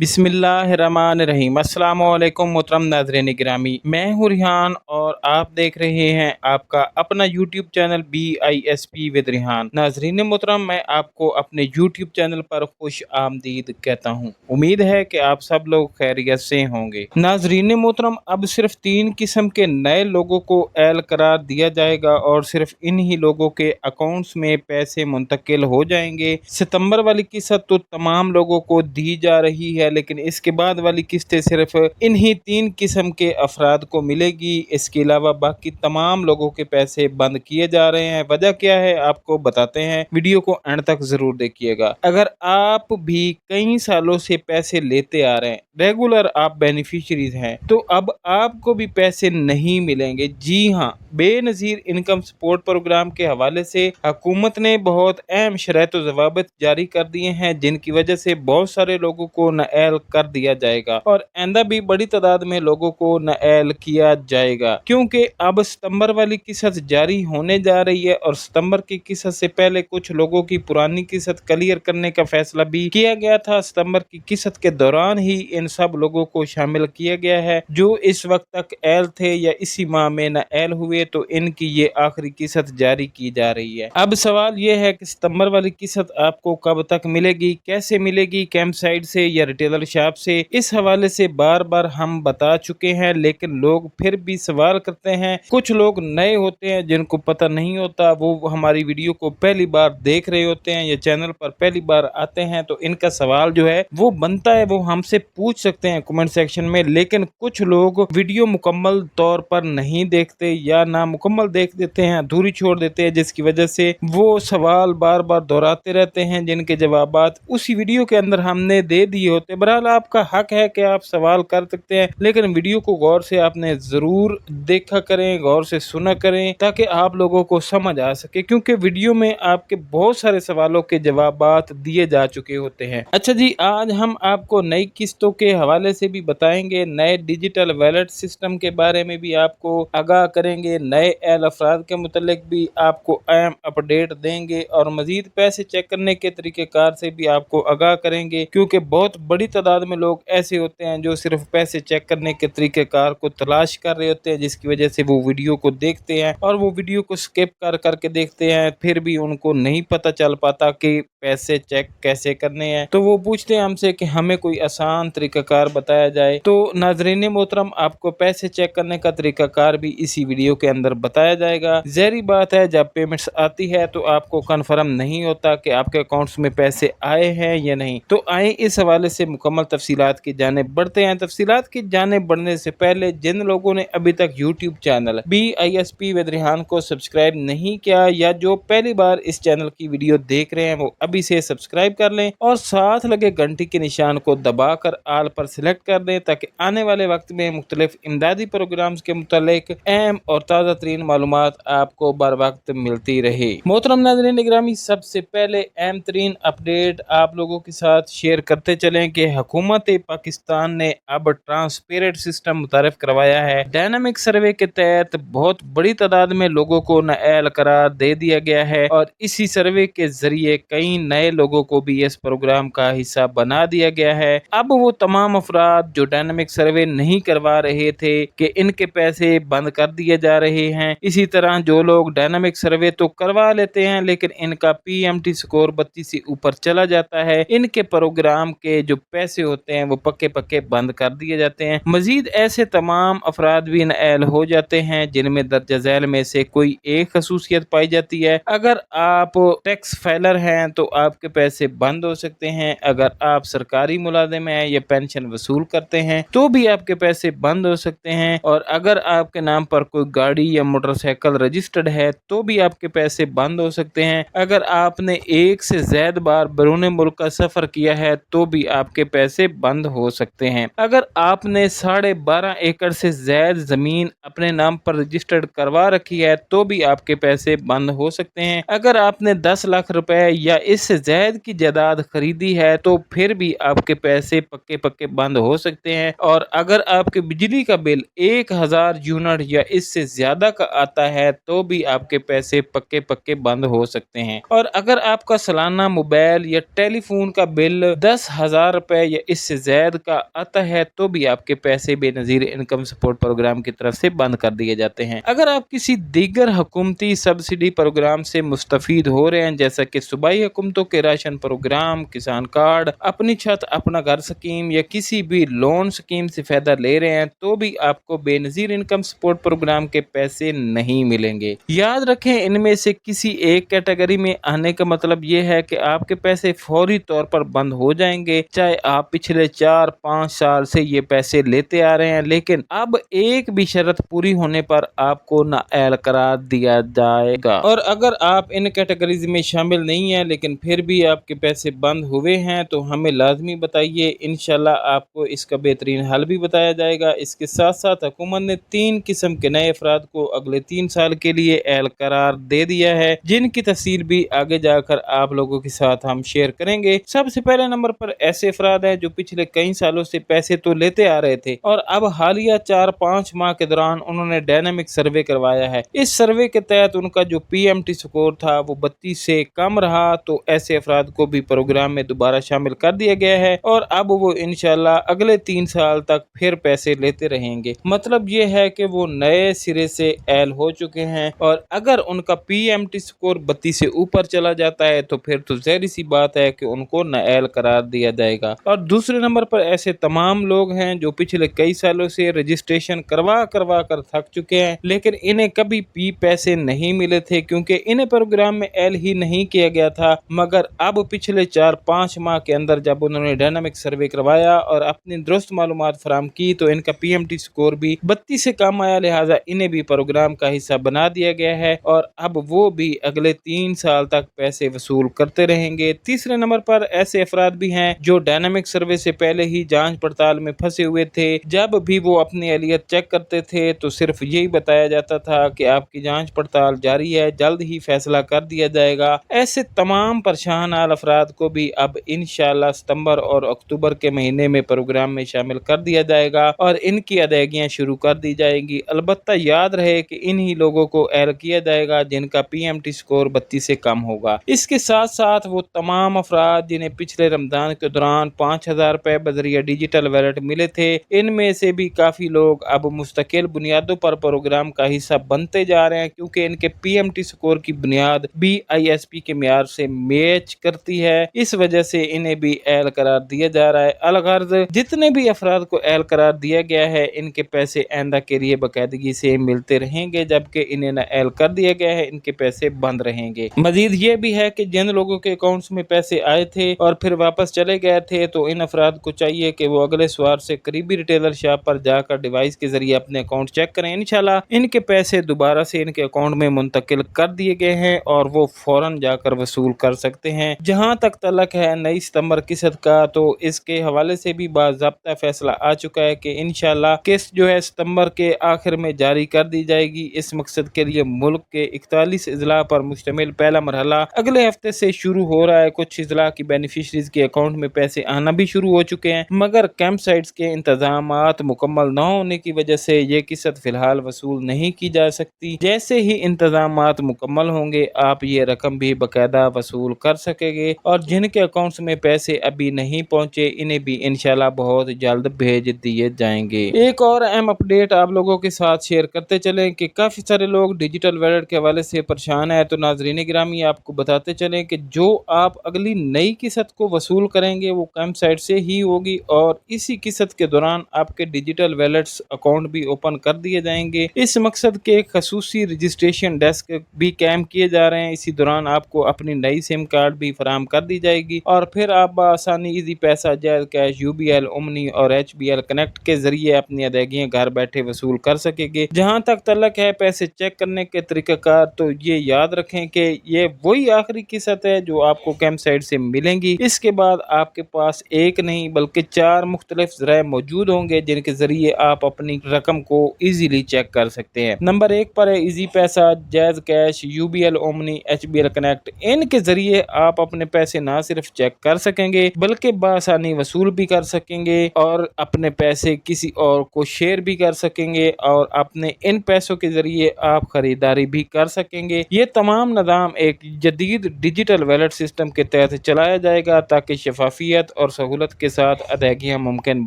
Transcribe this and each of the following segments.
بسم اللہ الرحمن الرحیم۔ السلام علیکم محترم ناظرین گرامی۔ میں ہوں ریحان اور آپ دیکھ رہے ہیں آپ کا اپنا YouTube channel B I S P with Rehan. ناظرین محترم، میں آپ کو اپنے یوٹیوب چینل پر خوش آمدید کہتا ہوں۔ امید ہے کہ آپ سب لوگ خیریت سے ہوں گے۔ ناظرین محترم، اب صرف تین قسم کے نئے لوگوں کو ایل قرار دیا جائے گا اور صرف انہی لوگوں کے اکاؤنٹس میں پیسے منتقل ہو جائیں گے۔ ستمبر والی قسط تو تمام لوگوں کو دی جا رہی ہے۔ لیکن اس کے بعد والی قسطیں صرف انہی تین قسم کے افراد کو ملے گی۔ اس کے علاوہ باقی تمام لوگوں کے پیسے بند کیے جا رہے ہیں۔ وجہ کیا ہے؟ آپ کو بتاتے ہیں۔ ویڈیو کو اینڈ تک ضرور دیکھیے گا۔ اگر آپ بھی کئی سالوں سے پیسے لیتے آ رہے ہیں ریگولر آپ بینیفیشریز ہیں، تو اب آپ کو بھی پیسے نہیں ملیں گے۔ جی ہاں بے نظیر انکم سپورٹ پروگرام کے حوالے سے حکومت نے بہت اہم شرائط و ضوابط جاری کر دیے ہیں، جن کی وجہ سے بہت سارے لوگوں کو نہ کر دیا جائے گا اور آئندہ بھی بڑی تعداد میں لوگوں کو نائل کیا جائے گا۔ کیونکہ اب ستمبر والی قسط جاری ہونے جا رہی ہے اور ستمبر کی قسط سے پہلے کچھ لوگوں کی پرانی قسط کلیئر کرنے کا فیصلہ بھی کیا گیا تھا۔ ستمبر کی قسط کے دوران ہی ان سب لوگوں کو شامل کیا گیا ہے جو اس وقت تک ایل تھے یا اسی ماہ میں نہ ایل ہوئے تو ان کی یہ آخری قسط جاری کی جا رہی ہے۔ اب سوال یہ ہے کہ ستمبر والی قسط آپ کو کب تک ملے گی؟ کیسے ملے گی؟ کیمپ سائٹ سے یا ریٹیل ٹیلر شاپ سے اس حوالے سے بار بار ہم بتا چکے ہیں، لیکن لوگ پھر بھی سوال کرتے ہیں۔ کچھ لوگ نئے ہوتے ہیں جن کو پتہ نہیں ہوتا، وہ ہماری ویڈیو کو پہلی بار دیکھ رہے ہوتے ہیں یا چینل پر پہلی بار آتے ہیں۔ تو ان کا سوال جو ہے، وہ بنتا ہے، وہ ہم سے پوچھ سکتے ہیں کمنٹ سیکشن میں۔ لیکن کچھ لوگ ویڈیو مکمل طور پر نہیں دیکھتے یا نہ مکمل دیکھ دیتے ہیں ادھوری چھوڑ دیتے ہیں، جس کی وجہ سے وہ سوال بار بار دہراتے رہتے ہیں۔ جن کے جوابات اسی ویڈیو کے اندر ہم نے دے دیے ہوتے بہرحال آپ کا حق ہے کہ آپ سوال کر سکتے ہیں، لیکن ویڈیو کو غور سے آپ نے ضرور دیکھا کریں، غور سے سنا کریں تاکہ آپ لوگوں کو سمجھ آ سکے، کیونکہ ویڈیو میں آپ کے بہت سارے سوالوں کے جوابات دیے جا چکے ہوتے ہیں۔ اچھا جی آج ہم آپ کو نئی قسطوں کے حوالے سے بھی بتائیں گے، نئے ڈیجیٹل ویلٹ سسٹم کے بارے میں بھی آپ کو آگاہ کریں گے، نئے ایل افراد کے متعلق بھی آپ کو اہم اپڈیٹ دیں گے اور مزید پیسے چیک کرنے کے طریقہ کار سے بھی آپ کو آگاہ کریں گے، کیونکہ بہت بڑی بڑی تعداد میں لوگ ایسے ہوتے ہیں جو صرف پیسے چیک کرنے کے طریقہ کار کو تلاش کر رہے ہوتے ہیں، جس کی وجہ سے وہ ویڈیو کو دیکھتے ہیں اور وہ ویڈیو کو سکپ کر کر کے دیکھتے ہیں، پھر بھی ان کو نہیں پتہ چل پاتا کہ پیسے چیک کیسے کرنے ہیں۔ تو وہ پوچھتے ہیں ہم سے کہ ہمیں کوئی آسان طریقہ کار بتایا جائے۔ تو ناظرین محترم، آپ کو پیسے چیک کرنے کا طریقہ کار بھی اسی ویڈیو کے اندر بتایا جائے گا۔ زہری بات ہے، جب پیمنٹس آتی ہے تو آپ کو کنفرم نہیں ہوتا کہ آپ کے اکاؤنٹس میں پیسے آئے ہیں یا نہیں۔ تو آئیں اس حوالے سے مکمل تفصیلات کی جانب بڑھتے ہیں۔ تفصیلات کی جانب بڑھنے سے پہلے جن لوگوں نے ابھی تک YouTube channel B I S P ودریحان کو سبسکرائب نہیں کیا یا جو پہلی بار اس چینل کی ویڈیو دیکھ رہے ہیں وہ ابھی سے سبسکرائب کر لیں اور ساتھ لگے گھنٹی کے نشان کو دبا کر آل پر سلیکٹ کر دیں تاکہ آنے والے وقت میں مختلف امدادی پروگرامز کے متعلق اہم اور تازہ ترین معلومات آپ کو بر وقت ملتی رہے۔ محترم ناظرین نگرامی سب سے پہلے اہم ترین اپڈیٹ آپ لوگوں کے ساتھ شیئر کرتے چلیں کہ حکومت پاکستان نے اب ٹرانسپیرنٹ سسٹم متعارف کروایا ہے۔ ڈائنامک سروے کے تحت بہت بڑی تعداد میں لوگوں کو نئے قرار دے دیا گیا ہے اور اسی سروے کے ذریعے کئی نئے لوگوں کو بھی اس پروگرام کا حصہ بنا دیا گیا ہے۔ اب وہ تمام افراد جو ڈائنامک سروے نہیں کروا رہے تھے کہ ان کے پیسے بند کر دیے جا رہے ہیں۔ اسی طرح جو لوگ ڈائنامک سروے تو کروا لیتے ہیں لیکن ان کا پی ایم ٹی سکور بتی سے اوپر چلا جاتا ہے۔ ان کے پروگرام کے جو پیسے ہوتے ہیں، وہ پکے پکے بند کر دیے جاتے ہیں۔ مزید ایسے تمام افراد بھی نائل ہو جاتے ہیں، جن میں درجہ ذیل میں سے کوئی ایک خصوصیت پائی جاتی ہے۔ اگر آپ ٹیکس فائلر ہیں تو آپ کے پیسے بند ہو سکتے ہیں۔ اگر آپ سرکاری ملازم ہیں یا پینشن وصول کرتے ہیں تو بھی آپ کے پیسے بند ہو سکتے ہیں۔ اور اگر آپ کے نام پر کوئی گاڑی یا موٹر سائیکل رجسٹرڈ ہے تو بھی آپ کے پیسے بند ہو سکتے ہیں۔ اگر آپ نے ایک سے زیادہ بار بیرون ملک کا سفر کیا ہے تو بھی آپ کے پیسے بند ہو سکتے ہیں۔ اگر آپ نے ساڑھے بارہ ایکڑ سے زائد زمین اپنے نام پر رجسٹرڈ کروا رکھی ہے تو بھی آپ کے پیسے بند ہو سکتے ہیں۔ اگر آپ نے دس لاکھ روپے یا اس سے زائد کی جائیداد خریدی ہے تو پھر بھی آپ کے پیسے پکے پکے بند ہو سکتے ہیں۔ اور اگر آپ کے بجلی کا بل ایک ہزار یونٹ یا اس سے زیادہ کا آتا ہے تو بھی آپ کے پیسے پکے پکے بند ہو سکتے ہیں۔ اور اگر آپ کا سالانہ موبائل یا ٹیلی فون کا بل دس ہزار روپے یا اس سے زائد کا آتا ہے تو بھی آپ کے پیسے بے نظیر انکم سپورٹ پروگرام کی طرف سے بند کر دیے جاتے ہیں۔ اگر آپ کسی دیگر حکومتی سبسڈی پروگرام سے مستفید ہو رہے ہیں، جیسا کہ صوبائی حکومتوں کے راشن پروگرام کسان کارڈ، اپنی چھت، اپنا گھر سکیم یا کسی بھی لون سکیم سے فائدہ لے رہے ہیں، تو بھی آپ کو بے نظیر انکم سپورٹ پروگرام کے پیسے نہیں ملیں گے۔ یاد رکھیں، ان میں سے کسی ایک کیٹیگری میں آنے کا مطلب یہ ہے کہ آپ کے پیسے فوری طور پر بند ہو جائیں گے، چاہے آپ پچھلے چار پانچ سال سے یہ پیسے لیتے آ رہے ہیں، لیکن اب ایک بھی شرط پوری ہونے پر آپ کو نااہل قرار دیا جائے گا۔ اور اگر آپ ان کیٹیگریز میں شامل نہیں ہیں، لیکن پھر بھی آپ کے پیسے بند ہوئے ہیں، تو ہمیں لازمی بتائیے، انشاءاللہ آپ کو اس کا بہترین حل بھی بتایا جائے گا۔ اس کے ساتھ ساتھ حکومت نے تین قسم کے نئے افراد کو اگلے تین سال کے لیے اہل قرار دے دیا ہے، جن کی تفصیل بھی آگے جا کر آپ لوگوں کے ساتھ ہم شیئر کریں گے۔ سب سے پہلے نمبر پر ایسے افراد ہیں جو پچھلے کئی سالوں سے پیسے تو لیتے آ رہے تھے اور اب حالیہ چار پانچ ماہ کے دوران انہوں نے ڈائنامک سروے کروایا ہے۔ اس سروے کے تحت ان کا جو پی ایم ٹی سکور تھا وہ بتیس سے کم رہا، تو ایسے افراد کو بھی پروگرام میں دوبارہ شامل کر دیا گیا ہے اور اب وہ انشاءاللہ اگلے تین سال تک پھر پیسے لیتے رہیں گے۔ مطلب یہ ہے کہ وہ نئے سرے سے ایل ہو چکے ہیں اور اگر ان کا پی ایم ٹی سکور بتیس سے اوپر چلا جاتا ہے تو پھر تو ظہری سی بات ہے کہ ان کو نئے قرار دیا جائے گا۔ اور دوسرے نمبر پر ایسے تمام لوگ ہیں جو پچھلے کئی سالوں سے رجسٹریشن کروا کروا کر تھک چکے ہیں، لیکن انہیں کبھی پی پیسے نہیں ملے تھے کیونکہ انہیں پروگرام میں ایل ہی نہیں کیا گیا تھا۔ مگر اب پچھلے چار پانچ ماہ کے اندر جب انہوں نے ڈائنامک سروے کروایا اور اپنی درست معلومات فراہم کی، تو ان کا پی ایم ٹی سکور بھی بتیس سے کم آیا، لہٰذا انہیں بھی پروگرام کا حصہ بنا دیا گیا ہے۔ اور اب وہ بھی اگلے تین سال تک پیسے وصول کرتے رہیں گے۔ تیسرے نمبر پر ایسے افراد بھی ہیں جو ڈائنامک سروے سے پہلے ہی جانچ پڑتال میں پھنسے ہوئے تھے۔ جب بھی وہ اپنی اہلیت چیک کرتے تھے تو صرف یہی بتایا جاتا تھا کہ آپ کی جانچ پڑتال جاری ہے، جلد ہی فیصلہ کر دیا جائے گا۔ ایسے تمام پریشان حال افراد کو بھی اب انشاءاللہ ستمبر اور اکتوبر کے مہینے میں پروگرام میں شامل کر دیا جائے گا اور ان کی ادائیگیاں شروع کر دی جائیں گی۔ البتہ یاد رہے کہ انہی لوگوں کو ایئر کیا جائے گا جن کا پی ایم ٹی سکور بتیس سے کم ہوگا۔ اس کے ساتھ ساتھ وہ تمام افراد جنہیں پچھلے رمضان کے دوران پانچ ہزار روپے بذریعہ ڈیجیٹل ویلٹ ملے تھے۔ ان میں سے بھی کافی لوگ اب مستقل بنیادوں پر پروگرام کا حصہ بنتے جا رہے ہیں، کیونکہ ان کے پی ایم ٹی سکور کی بنیاد بی آئی ایس پی کے معیار سے میچ کرتی ہے۔ اس وجہ سے انہیں بھی اہل قرار دیا جا رہا ہے۔ الغرض، جتنے بھی افراد کو اہل قرار دیا گیا ہے، ان کے پیسے آئندہ کے لیے باقاعدگی سے ملتے رہیں گے، جبکہ انہیں نہ اہل کر دیا گیا ہے، ان کے پیسے بند رہیں گے۔ مزید یہ بھی ہے کہ جن لوگوں کے اکاؤنٹس میں پیسے آئے تھے اور پھر واپس چلے گئے تھے تو ان افراد کو چاہیے کہ وہ اگلے سوار سے قریبی ریٹیلر شاپ پر جا کر ڈیوائس کے ذریعے اپنے اکاؤنٹ چیک کریں۔ انشاءاللہ ان کے پیسے دوبارہ سے ان کے اکاؤنٹ میں منتقل کر دیے گئے ہیں اور وہ فوراً جا کر وصول کر سکتے ہیں۔ جہاں تک تلک ہے نئی ستمبر قسط کا تو اس کے حوالے سے بھی باضابطہ فیصلہ آ چکا ہے کہ انشاءاللہ قسط جو ہے ستمبر کے آخر میں جاری کر دی جائے گی۔ اس مقصد کے لیے ملک کے اکتالیس اضلاع پر مشتمل پہلا مرحلہ اگلے ہفتے سے شروع ہو رہا ہے۔ کچھ اضلاع کی بینیفیشریز کے اکاؤنٹ میں پیسے آنا بھی شروع ہو چکے ہیں۔ مگر کیمپ سائٹس کے انتظامات مکمل نہ ہونے کی وجہ سے یہ قسط فی الحال وصول نہیں کی جا سکتی۔ جیسے ہی انتظامات مکمل ہوں گے، آپ یہ رقم بھی باقاعدہ وصول کر سکیں گے۔ اور جن کے اکاؤنٹس میں پیسے ابھی نہیں پہنچے، انہیں بھی انشاءاللہ بہت جلد بھیج دیے جائیں گے۔ ایک اور اہم اپڈیٹ آپ لوگوں کے ساتھ شیئر کرتے چلیں کہ کافی سارے لوگ ڈیجیٹل ویلٹ کے حوالے سے پریشان ہیں۔ تو ناظرین گرامی، آپ کو بتاتے چلیں کہ جو آپ اگلی نئی قسط کو وصول کریں گے، وہ کیمپ سائٹ سے ہی ہوگی اور اسی قسط کے دوران آپ کے ڈیجیٹل ویلٹس اکاؤنٹ بھی اوپن کر دیے جائیں گے۔ اس مقصد کے خصوصی رجسٹریشن ڈیسک بھی کیم کیے جا رہے ہیں۔ اسی دوران آپ کو اپنی نئی سم کارڈ بھی فراہم کر دی جائے گی اور پھر آپ بآسانی Easypaisa, JazzCash U B L omni اور ایچ بی ایل کنیکٹ کے ذریعے اپنی ادائیگیاں گھر بیٹھے وصول کر سکیں گے۔ جہاں تک تعلق ہے پیسے چیک کرنے کے طریقہ کار، تو یہ یاد رکھیں کہ یہ وہی آخری قسط ہے جو آپ کو کیمپ سائٹ سے ملیں گی۔ اس کے بعد آپ کے پاس ایک نہیں بلکہ چار مختلف ذرائع موجود ہوں گے جن کے ذریعے آپ اپنی رقم کو ایزیلی چیک کر سکتے ہیں۔ نمبر ایک پر ہے Easypaisa, JazzCash U B L Omni H B L connect ان کے ذریعے آپ اپنے پیسے نہ صرف چیک کر سکیں گے بلکہ بآسانی وصول بھی کر سکیں گے اور اپنے پیسے کسی اور کو شیئر بھی کر سکیں گے اور اپنے ان پیسوں کے ذریعے آپ خریداری بھی کر سکیں گے۔ یہ تمام نظام ایک جدید ڈیجیٹل ویلٹ سسٹم کے تحت چلایا جائے گا تاکہ شفافیت اور سہولت کے ساتھ ادائیگیاں ممکن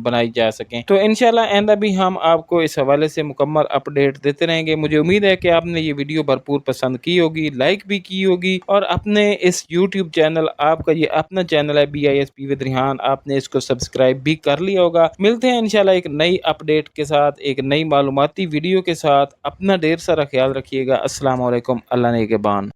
بنائی جا سکیں۔ تو انشاءاللہ آئندہ بھی ہم آپ کو اس حوالے سے مکمل اپڈیٹ دیتے رہیں گے۔ مجھے امید ہے کہ آپ نے یہ ویڈیو بھرپور پسند کی ہوگی، لائک بھی کی ہوگی اور اپنے اس یوٹیوب چینل، آپ کا یہ اپنا چینل ہے B I S P with Rehan آپ نے اس کو سبسکرائب بھی کر لیا ہوگا۔ ملتے ہیں انشاءاللہ ایک نئی اپڈیٹ کے ساتھ، ایک نئی معلوماتی ویڈیو کے ساتھ۔ اپنا ڈیر سارا خیال رکھیے گا۔ السلام علیکم، اللہ نے کے بان